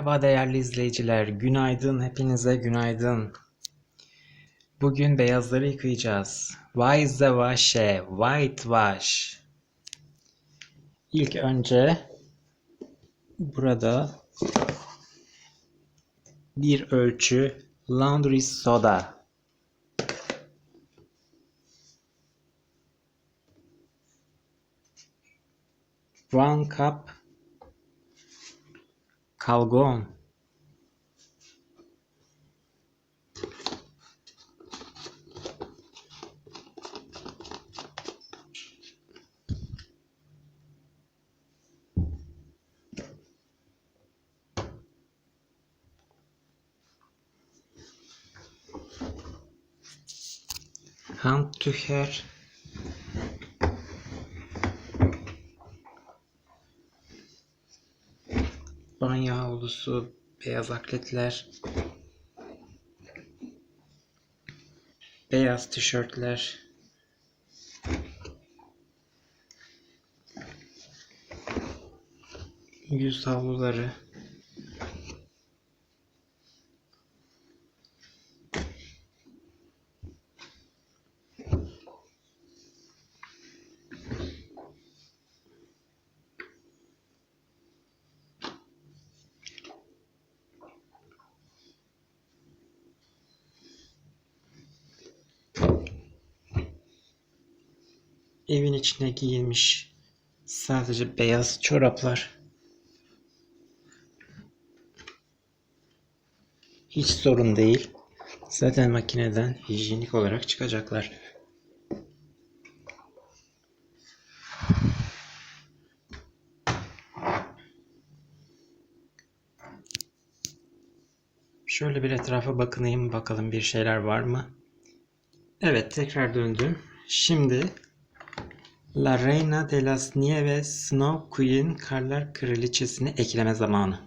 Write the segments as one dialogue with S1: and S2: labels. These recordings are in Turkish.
S1: Merhaba değerli izleyiciler, günaydın, hepinize günaydın. Bugün beyazları yıkayacağız. Weiße Wasche, Whitewash. İlk önce burada bir ölçü laundry soda. One cup Kalgon. Handtücher. Havlusu, beyaz atletler, beyaz tişörtler, yüz havluları, evin içine giyilmiş sadece beyaz çoraplar. Hiç sorun değil. Zaten makineden hijyenik olarak çıkacaklar. Şöyle bir etrafa bakınayım bakalım bir şeyler var mı? Evet tekrar döndüm. Şimdi La Reina de las Nieves Snow Queen Karlar Kraliçesini ekleme zamanı.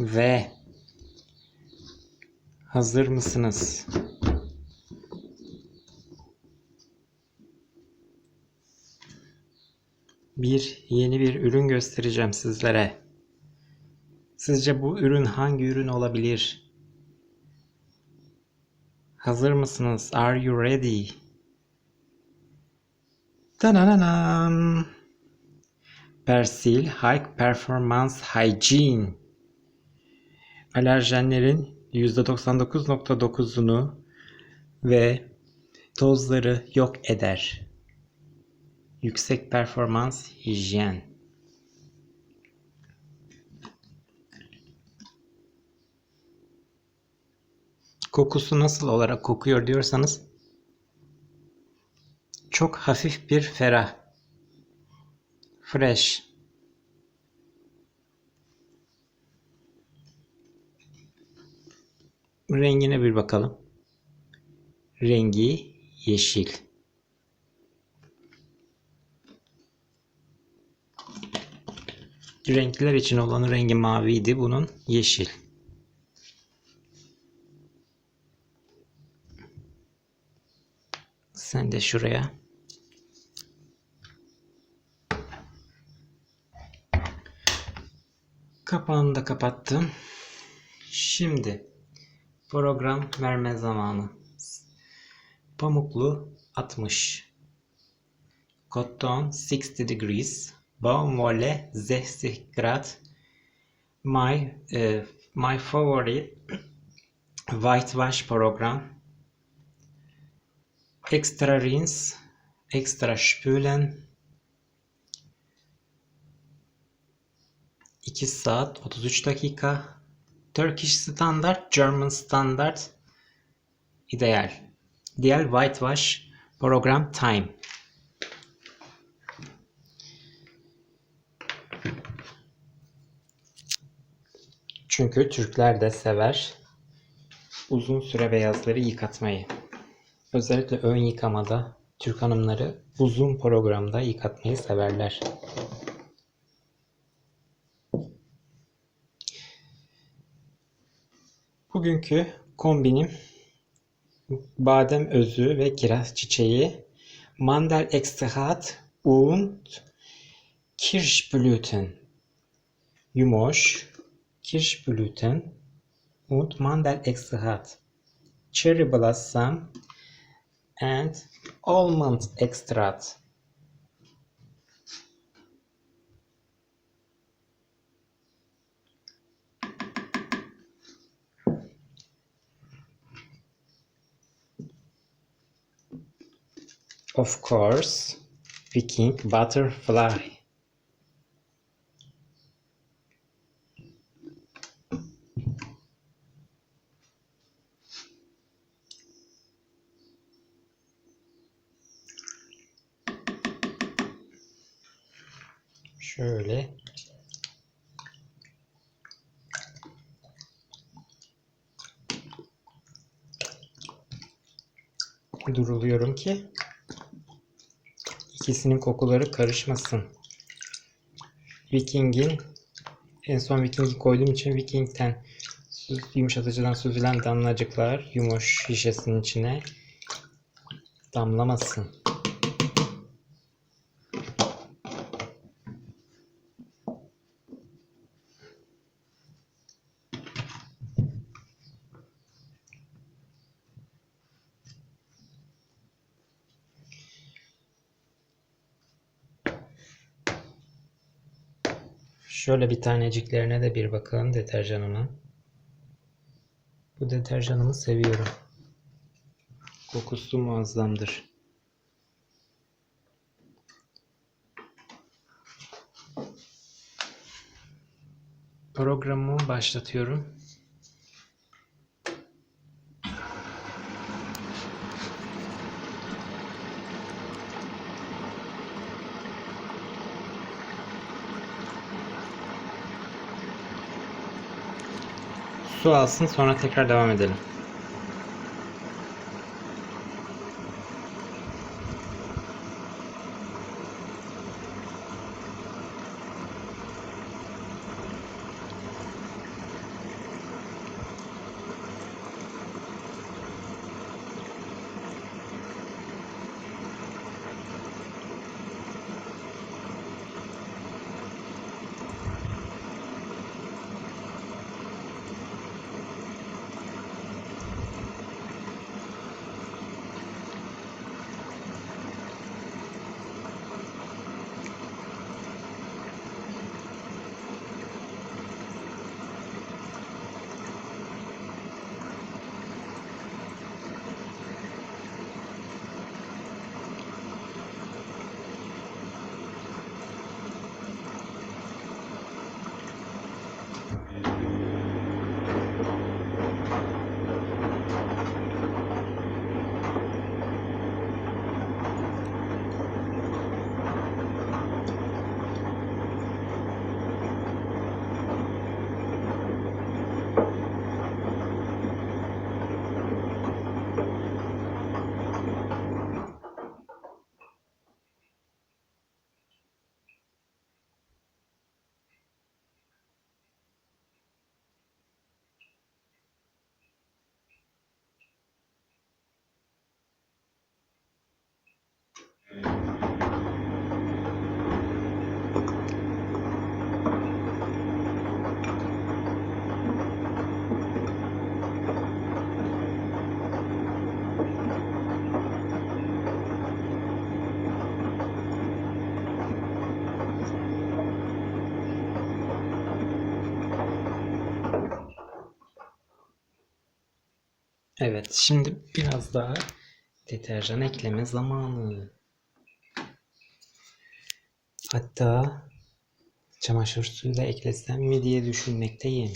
S1: Ve hazır mısınız? Bir yeni bir ürün göstereceğim sizlere. Sizce bu ürün hangi ürün olabilir? Hazır mısınız? Are you ready? Tanananan. Persil High Performance Hygiene. Alerjenlerin %99.9'unu ve tozları yok eder. Yüksek performans hijyen. Kokusu nasıl olarak kokuyor diyorsanız çok hafif bir ferah. Fresh. Rengine bir bakalım. Rengi yeşil. Renkler için olan rengi maviydi. Bunun yeşil. Sen de şuraya. Kapağını da kapattım. Şimdi Program verme zamanı. Pamuklu 60. Cotton 60 degrees. Baumwolle 60 grad. My uh, my favorite whitewash program. Extra rinse, extra spülen. 2 saat 33 dakika Turkish Standard, German Standard ideal. Diğer whitewash program time. Çünkü Türkler de sever uzun süre beyazları yıkatmayı. Özellikle ön yıkamada Türk hanımları uzun programda yıkatmayı severler. Bugünkü kombinim badem özü ve kiraz çiçeği, Mandelextrat und Kirschblüten, Yumoş, Kirschblüten und Mandelextrat, Cherry Blossom and Almond Extract. Of course, Viking Butterfly. Şöyle duruluyorum ki ikisinin kokuları karışmasın. Viking'in en son Viking'i koyduğum için Viking'ten yumuşatıcıdan süzülen damlacıklar yumuş şişesinin içine damlamasın. Şöyle bir taneciklerine de bir bakalım deterjanımın. Bu deterjanımı seviyorum. Kokusu muazzamdır. Programımı başlatıyorum. Su alsın sonra tekrar devam edelim. Evet, şimdi biraz daha deterjan ekleme zamanı. Hatta çamaşır suyu da eklesem mi diye düşünmekteyim.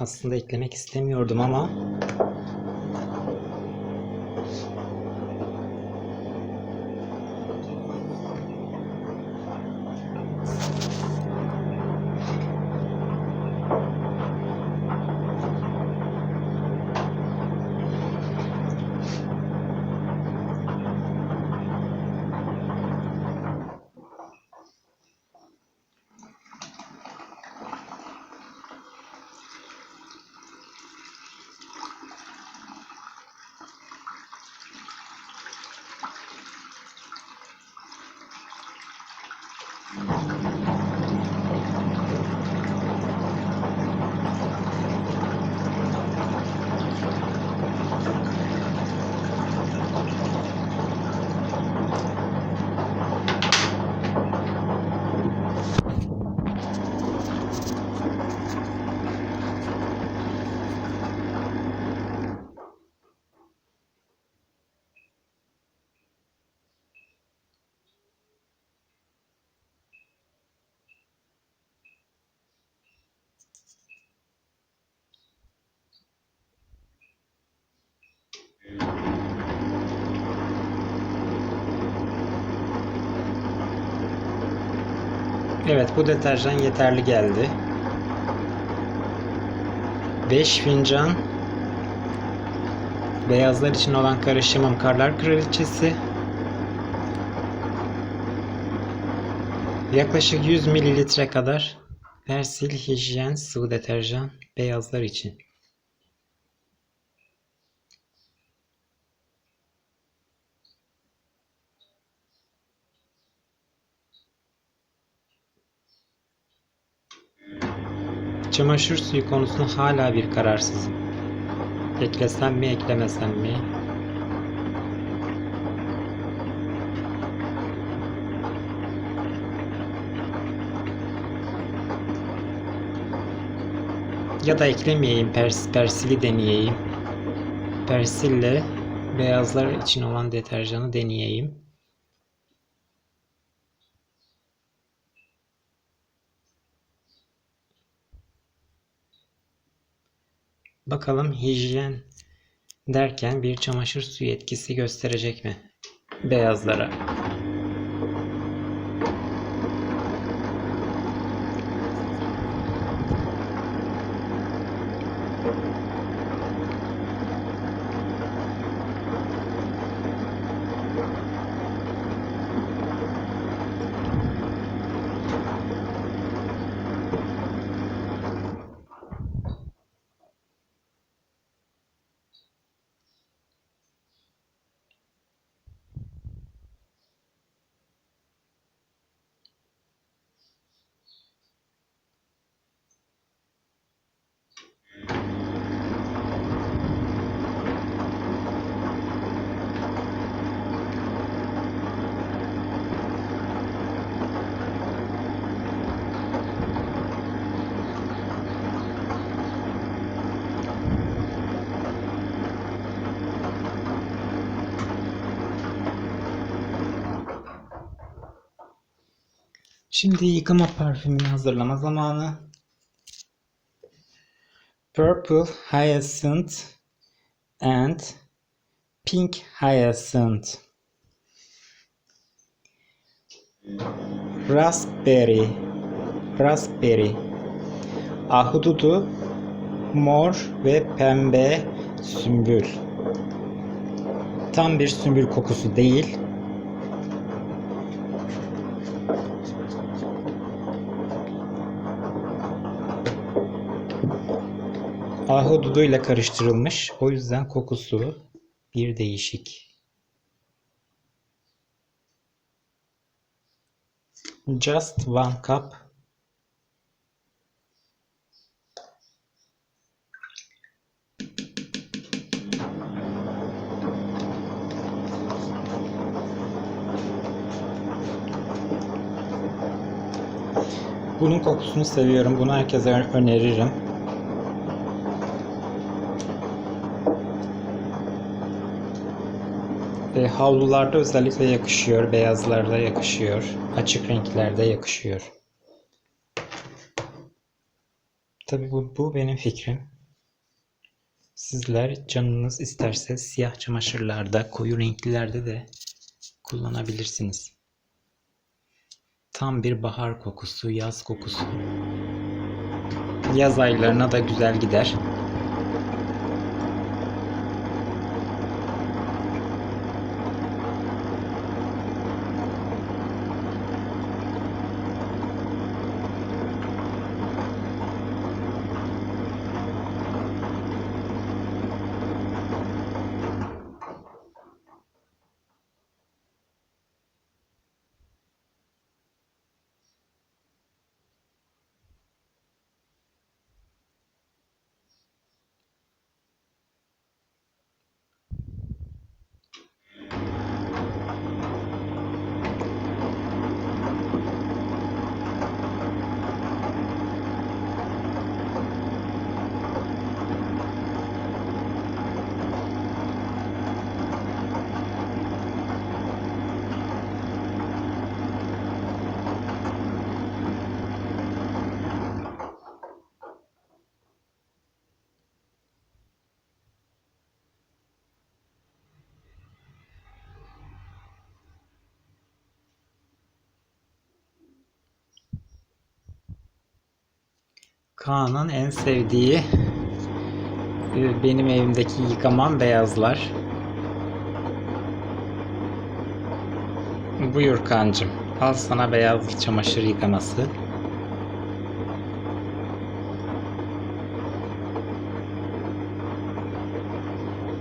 S1: Aslında eklemek istemiyordum ama Evet bu deterjan yeterli geldi. 5 fincan beyazlar için olan karışımım Karlar Kraliçesi. Yaklaşık 100 mililitre kadar Persil hijyen sıvı deterjan beyazlar için. Çamaşır suyu konusunda hala bir kararsızım. Eklesem mi, eklemesem mi? Ya da eklemeyeyim, pers persili deneyeyim. Persille beyazlar için olan deterjanı deneyeyim. Bakalım hijyen derken bir çamaşır suyu etkisi gösterecek mi beyazlara? Şimdi yıkama parfümünü hazırlama zamanı. Purple Hyacinth and Pink Hyacinth. Raspberry Raspberry Ahududu Mor ve pembe sümbül. Tam bir sümbül kokusu değil. Ahududu ile karıştırılmış. O yüzden kokusu bir değişik. Just one cup. Bunun kokusunu seviyorum. Bunu herkese öneririm. Havlularda özellikle yakışıyor, beyazlarda yakışıyor, açık renklerde yakışıyor. Tabii bu, bu benim fikrim. Sizler canınız isterse siyah çamaşırlarda, koyu renklilerde de kullanabilirsiniz. Tam bir bahar kokusu, yaz kokusu. Yaz aylarına da güzel gider. Kaan'ın en sevdiği e, benim evimdeki yıkamam beyazlar. Buyur Kaan'cım. Al sana beyaz çamaşır yıkaması.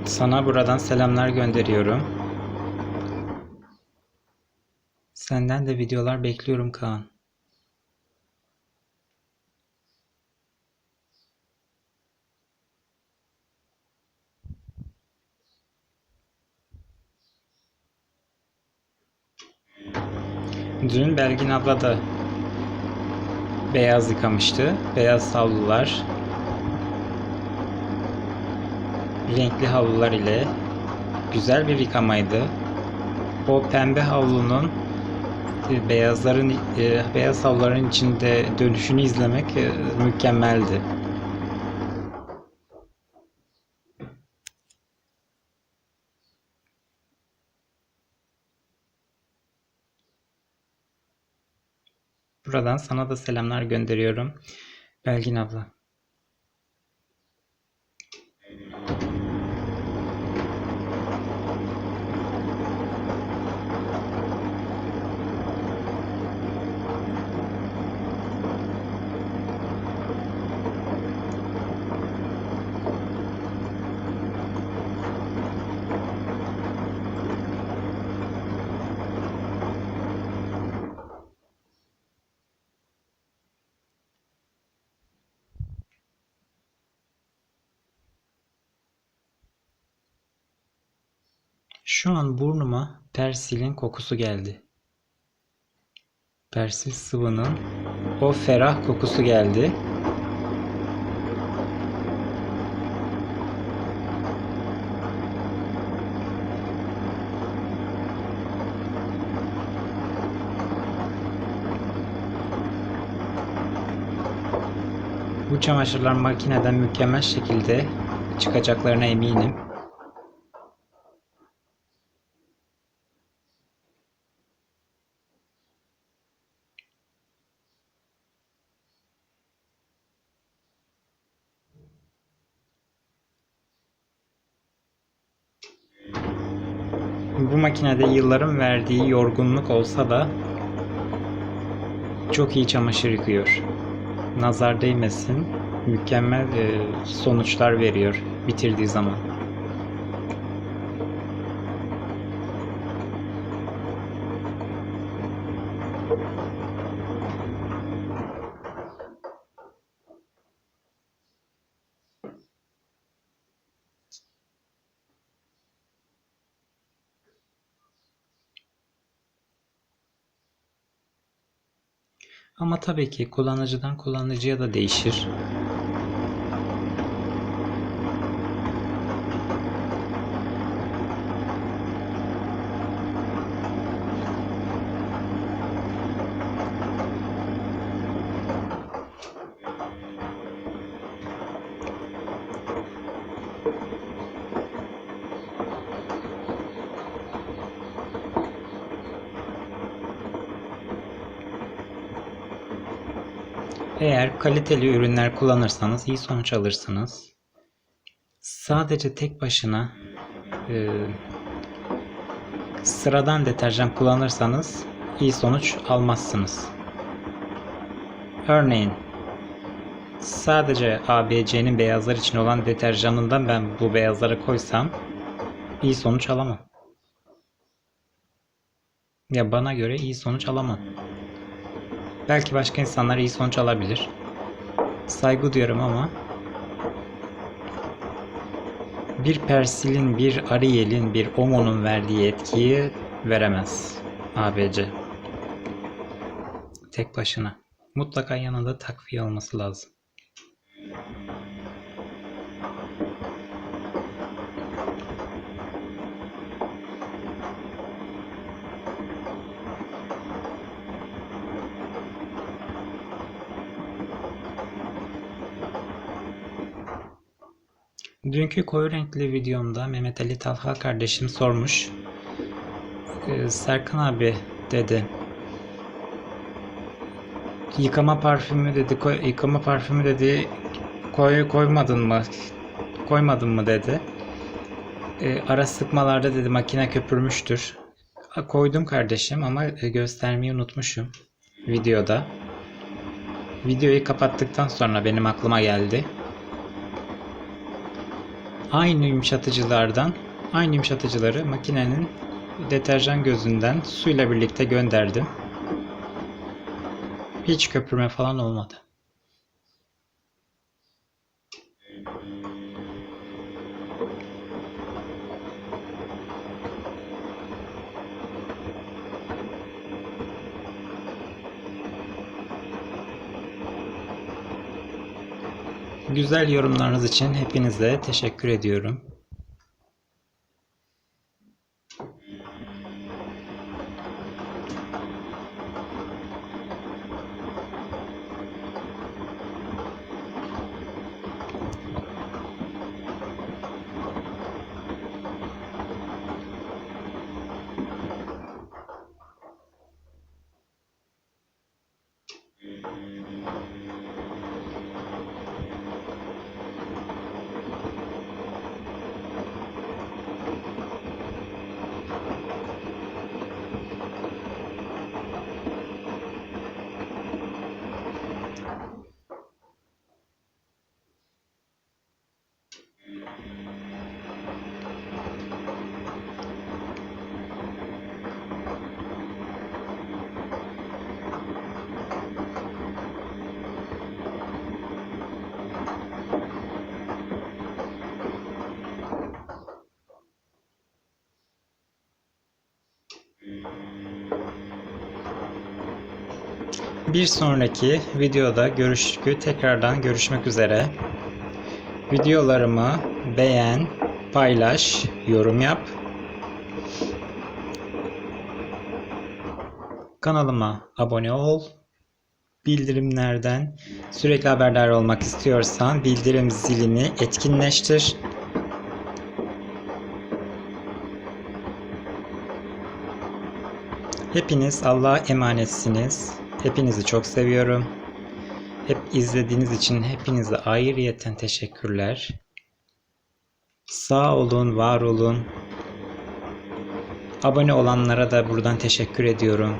S1: Sana buradan selamlar gönderiyorum. Senden de videolar bekliyorum Kaan. Dün Belgin abla da beyaz yıkamıştı. Beyaz havlular. Renkli havlular ile güzel bir yıkamaydı. O pembe havlunun e, beyazların e, beyaz havluların içinde dönüşünü izlemek e, mükemmeldi. Buradan sana da selamlar gönderiyorum. Belgin abla. Şu an burnuma persilin kokusu geldi. Persil sıvının o ferah kokusu geldi. Bu çamaşırlar makineden mükemmel şekilde çıkacaklarına eminim. Bu makinede yılların verdiği yorgunluk olsa da çok iyi çamaşır yıkıyor. Nazar değmesin, mükemmel e, sonuçlar veriyor bitirdiği zaman. Ama tabii ki kullanıcıdan kullanıcıya da değişir. Eğer kaliteli ürünler kullanırsanız iyi sonuç alırsınız. Sadece tek başına e, sıradan deterjan kullanırsanız iyi sonuç almazsınız. Örneğin sadece ABC'nin beyazlar için olan deterjanından ben bu beyazları koysam iyi sonuç alamam. Ya bana göre iyi sonuç alamam. Belki başka insanlar iyi sonuç alabilir. Saygı duyuyorum ama bir Persil'in, bir Ariel'in, bir Omo'nun verdiği etkiyi veremez ABC. Tek başına. Mutlaka yanında takviye olması lazım. Dünkü koyu renkli videomda Mehmet Ali Talha kardeşim sormuş. Ee, Serkan abi dedi. yıkama parfümü dedi, koy, yıkama parfümü dedi, koy koymadın mı? Koymadın mı dedi. E, ara sıkmalarda dedi makine köpürmüştür. Koydum kardeşim ama e, göstermeyi unutmuşum videoda. Videoyu kapattıktan sonra benim aklıma geldi. Aynı yumuşatıcılardan, aynı yumuşatıcıları makinenin deterjan gözünden suyla birlikte gönderdim. Hiç köpürme falan olmadı. Güzel yorumlarınız için hepinize teşekkür ediyorum. Bir sonraki videoda görüşkü tekrardan görüşmek üzere. Videolarımı beğen, paylaş, yorum yap. Kanalıma abone ol. Bildirimlerden sürekli haberdar olmak istiyorsan bildirim zilini etkinleştir. Hepiniz Allah'a emanetsiniz. Hepinizi çok seviyorum. Hep izlediğiniz için hepinize ayrıyeten teşekkürler. Sağ olun, var olun. Abone olanlara da buradan teşekkür ediyorum.